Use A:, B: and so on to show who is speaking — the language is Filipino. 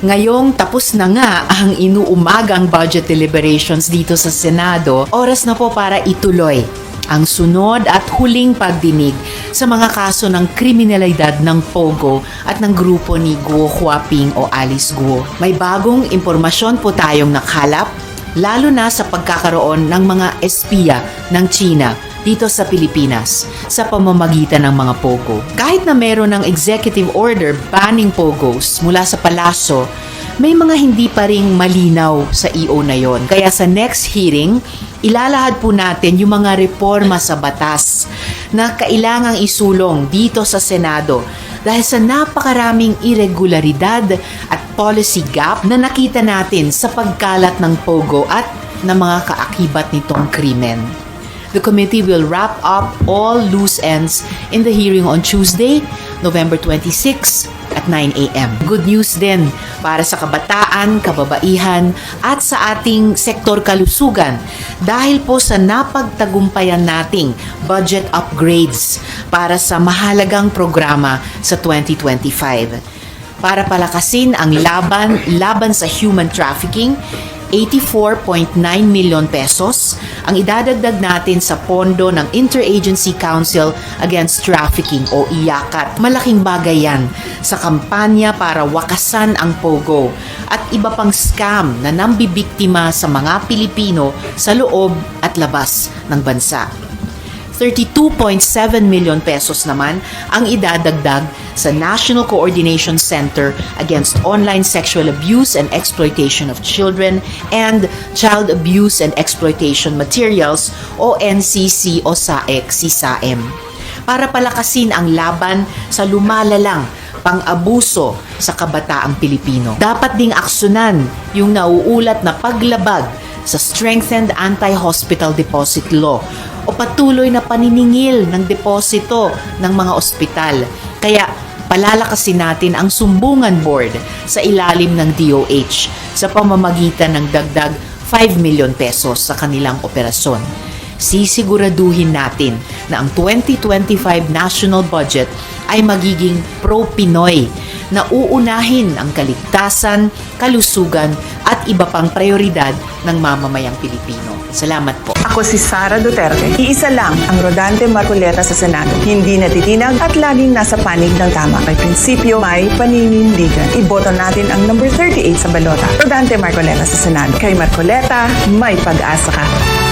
A: Ngayong tapos na nga ang inuumagang budget deliberations dito sa Senado, oras na po para ituloy ang sunod at huling pagdinig sa mga kaso ng kriminalidad ng Pogo at ng grupo ni Guo Huaping o Alice Guo. May bagong impormasyon po tayong nakalap, lalo na sa pagkakaroon ng mga espiya ng China dito sa Pilipinas sa pamamagitan ng mga Pogo. Kahit na meron ng executive order banning Pogos mula sa palasyo, may mga hindi pa ring malinaw sa EO na yon. Kaya sa next hearing, ilalahad po natin yung mga reforma sa batas na kailangang isulong dito sa Senado dahil sa napakaraming irregularidad at policy gap na nakita natin sa pagkalat ng Pogo at ng mga kaakibat nitong krimen. The committee will wrap up all loose ends in the hearing on Tuesday, November 26 at 9 a.m. Good news din para sa kabataan, kababaihan at sa ating sektor kalusugan dahil po sa napagtagumpayan nating budget upgrades para sa mahalagang programa sa 2025 para palakasin ang laban laban sa human trafficking 84.9 million pesos ang idadagdag natin sa pondo ng Interagency Council Against Trafficking o IACAT. Malaking bagay yan sa kampanya para wakasan ang POGO at iba pang scam na nambibiktima sa mga Pilipino sa loob at labas ng bansa. 32.7 million pesos naman ang idadagdag sa National Coordination Center Against Online Sexual Abuse and Exploitation of Children and Child Abuse and Exploitation Materials o NCC o SAEC, SISAM para palakasin ang laban sa lumalalang pang-abuso sa kabataang Pilipino. Dapat ding aksyonan yung nauulat na paglabag sa Strengthened Anti-Hospital Deposit Law o patuloy na paniningil ng deposito ng mga ospital. Kaya palalakasin natin ang sumbungan board sa ilalim ng DOH sa pamamagitan ng dagdag 5 million pesos sa kanilang operasyon. Sisiguraduhin natin na ang 2025 national budget ay magiging pro-Pinoy na uunahin ang kaligtasan, kalusugan at iba pang prioridad ng mamamayang Pilipino. Salamat po.
B: Ako si Sara Duterte. Iisa lang ang Rodante Marcoleta sa Senado. Hindi natitinag at laging nasa panig ng tama. May prinsipyo, may paninindigan. Iboto natin ang number 38 sa balota. Rodante Marcoleta sa Senado. Kay Marcoleta, may pag-asa ka.